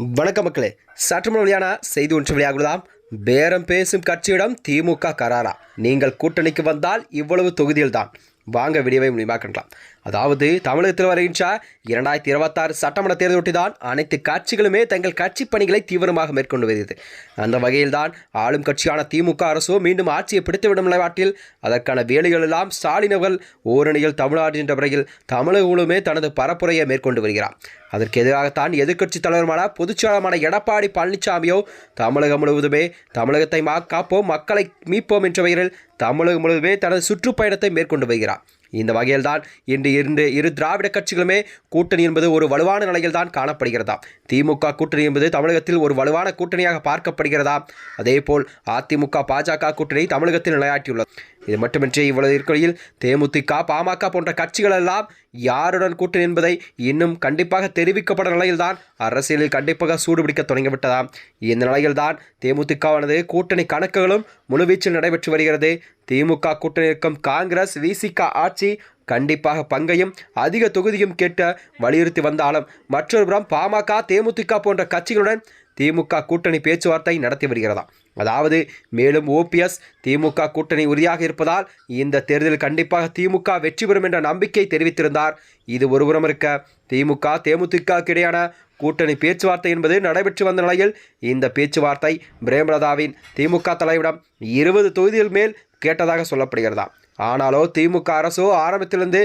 வணக்க மக்களே. சற்று வழியான செய்தி ஒன்று வெளியாகுதாம் பேரம் பேசும் கட்சியிடம் திமுக கராரா. நீங்கள் கூட்டணிக்கு வந்தால் இவ்வளவு தொகுதியில்தான். வாங்க விடியவை முடிவாக்கலாம். அதாவது தமிழகத்தில் வருகின்ற இரண்டாயிரத்தி இருபத்தாறு சட்டமன்ற தேர்தலொட்டி தான் அனைத்து கட்சிகளுமே தங்கள் கட்சி பணிகளை தீவிரமாக மேற்கொண்டு வருகிறது. அந்த வகையில்தான் ஆளும் கட்சியான திமுக அரசோ மீண்டும் ஆட்சியை பிடித்துவிடும் நிலைப்பாட்டில் அதற்கான வேலைகள் எல்லாம் ஸ்டாலின் அவர்கள் ஓரணியில் தமிழ்நாடு என்ற முறையில் தமிழக முழுமே தனது பரப்புரையை மேற்கொண்டு வருகிறார். அதற்கு எதிராகத்தான் எதிர்க்கட்சித் தலைவருமான பொதுச்செயலாளருமான எடப்பாடி பழனிசாமியோ தமிழகம் முழுவதுமே தமிழகத்தை மா காப்போம் மக்களை மீட்போம் என்ற பெயரில் தமிழகம் முழுவதுமே தனது சுற்றுப்பயணத்தை மேற்கொண்டு வருகிறார். இந்த வகையில்தான் இன்று இருந்து இரு திராவிட கட்சிகளுமே கூட்டணி என்பது ஒரு வலுவான நிலையில்தான் காணப்படுகிறதா? திமுக கூட்டணி என்பது தமிழகத்தில் ஒரு வலுவான கூட்டணியாக பார்க்கப்படுகிறதா? அதேபோல் அதிமுக பாஜக கூட்டணி தமிழகத்தில் நிலையாட்டியுள்ளது இது மட்டுமின்றி இவ்வளவு இருக்கையில் தேமுதிக பாமக போன்ற கட்சிகள் எல்லாம் யாருடன் கூட்டணி என்பதை இன்னும் கண்டிப்பாக தெரிவிக்கப்பட நிலையில்தான் அரசியலில் கண்டிப்பாக சூடுபிடிக்க தொடங்கிவிட்டதாம். இந்த நிலையில்தான் தேமுதிகவானது கூட்டணி கணக்குகளும் முழுவீச்சில் நடைபெற்று வருகிறது. திமுக கூட்டணி இருக்கும் காங்கிரஸ் விசிக ஆட்சி கண்டிப்பாக பங்கையும் அதிக தொகுதியும் கேட்ட வலியுறுத்தி வந்தாலும் மற்றொரு புறம் பாமக தேமுதிக போன்ற கட்சிகளுடன் திமுக கூட்டணி பேச்சுவார்த்தை நடத்தி வருகிறதா? அதாவது மேலும் ஓபிஎஸ் திமுக கூட்டணி உறுதியாக இருப்பதால் இந்த தேர்தலில் கண்டிப்பாக திமுக வெற்றி பெறும் என்ற நம்பிக்கை தெரிவித்திருந்தார். இது ஒருபுறம் இருக்க திமுக தேமுதிக இடையான கூட்டணி பேச்சுவார்த்தை என்பது நடைபெற்று வந்த நிலையில் இந்த பேச்சுவார்த்தை பிரேமலதாவின் திமுக தலைவிடம் இருபது தொகுதிகள் மேல் கேட்டதாக சொல்லப்படுகிறதா? ஆனாலோ திமுக அரசோ ஆரம்பத்திலிருந்து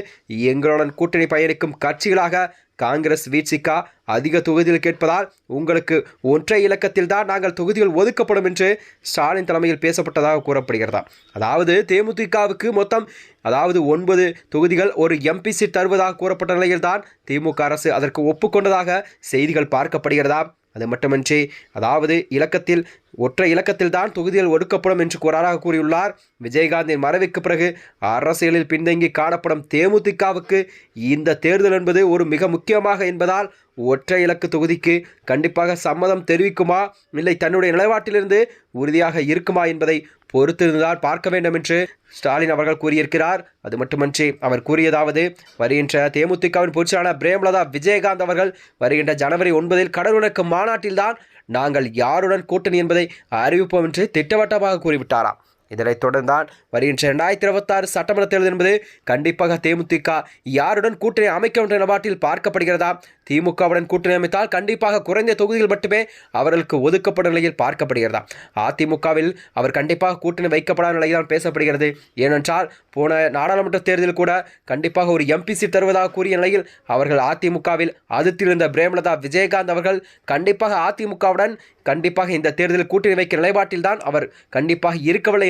எங்களுடன் கூட்டணி பயணிக்கும் கட்சிகளாக காங்கிரஸ் வீச்சிக்கா அதிக தொகுதியில் கேட்பதால் உங்களுக்கு ஒற்றை இலக்கத்தில் தான் நாங்கள் தொகுதிகள் ஒதுக்கப்படும் என்று ஸ்டாலின் தலைமையில் பேசப்பட்டதாக கூறப்படுகிறதா? அதாவது தேமுதிகவுக்கு மொத்தம் அதாவது ஒன்பது தொகுதிகள் ஒரு எம்பி சீட் தருவதாக கூறப்பட்ட நிலையில்தான் திமுக அரசு அதற்கு ஒப்புக்கொண்டதாக செய்திகள் பார்க்கப்படுகிறதா? அது மட்டுமின்றி அதாவது இலக்கத்தில் ஒற்றை இலக்கத்தில் தான் தொகுதிகள் ஒடுக்கப்படும் என்று கூறாராக கூறியுள்ளார். விஜயகாந்தின் மறைவுக்கு பிறகு அரசியலில் பின்தங்கி காணப்படும் தேமுதிகவுக்கு இந்த தேர்தல் என்பது ஒரு மிக முக்கியமாக என்பதால் ஒற்றை இலக்கு தொகுதிக்கு கண்டிப்பாக சம்மதம் தெரிவிக்குமா? இல்லை தன்னுடைய நிலைப்பாட்டிலிருந்து உறுதியாக இருக்குமா என்பதை பொறுத்திருந்தால் பார்க்க வேண்டும் என்று ஸ்டாலின் அவர்கள் கூறியிருக்கிறார். அது மட்டுமன்றி அவர் கூறியதாவது வருகின்ற தேமுதிகவின் பொதுச்செயலாளர் பிரேமலதா விஜயகாந்த் அவர்கள் வருகின்ற ஜனவரி ஒன்பதில் கடலுணக்கு மாநாட்டில்தான் நாங்கள் யாருடன் கூட்டணி என்பதை அறிவிப்போம் என்று திட்டவட்டமாக கூறிவிட்டாராம். இதனைத் தொடர்ந்தான் வருகின்ற இரண்டாயிரத்தி இருபத்தாறு சட்டமன்ற தேர்தல் என்பது கண்டிப்பாக தேமுதிக யாருடன் கூட்டணி அமைக்க என்ற நிலப்பாட்டில் பார்க்கப்படுகிறதா? திமுகவுடன் கூட்டணி அமைத்தால் கண்டிப்பாக குறைந்த தொகுதிகள் மட்டுமே அவர்களுக்கு ஒதுக்கப்படும் நிலையில் பார்க்கப்படுகிறதா? அதிமுகவில் அவர் கண்டிப்பாக கூட்டணி வைக்கப்படாத நிலையில் தான் பேசப்படுகிறது. ஏனென்றால் போன நாடாளுமன்ற தேர்தலில் கூட கண்டிப்பாக ஒரு எம்பி சீட் தருவதாக கூறிய நிலையில் அவர்கள் அதிமுகவில் அதிர்த்திருந்த பிரேமலதா விஜயகாந்த் அவர்கள் கண்டிப்பாக அதிமுகவுடன் கண்டிப்பாக இந்த தேர்தலில் கூட்டணி வைக்க நிலைப்பாட்டில் தான் அவர் கண்டிப்பாக இருக்கவில்லை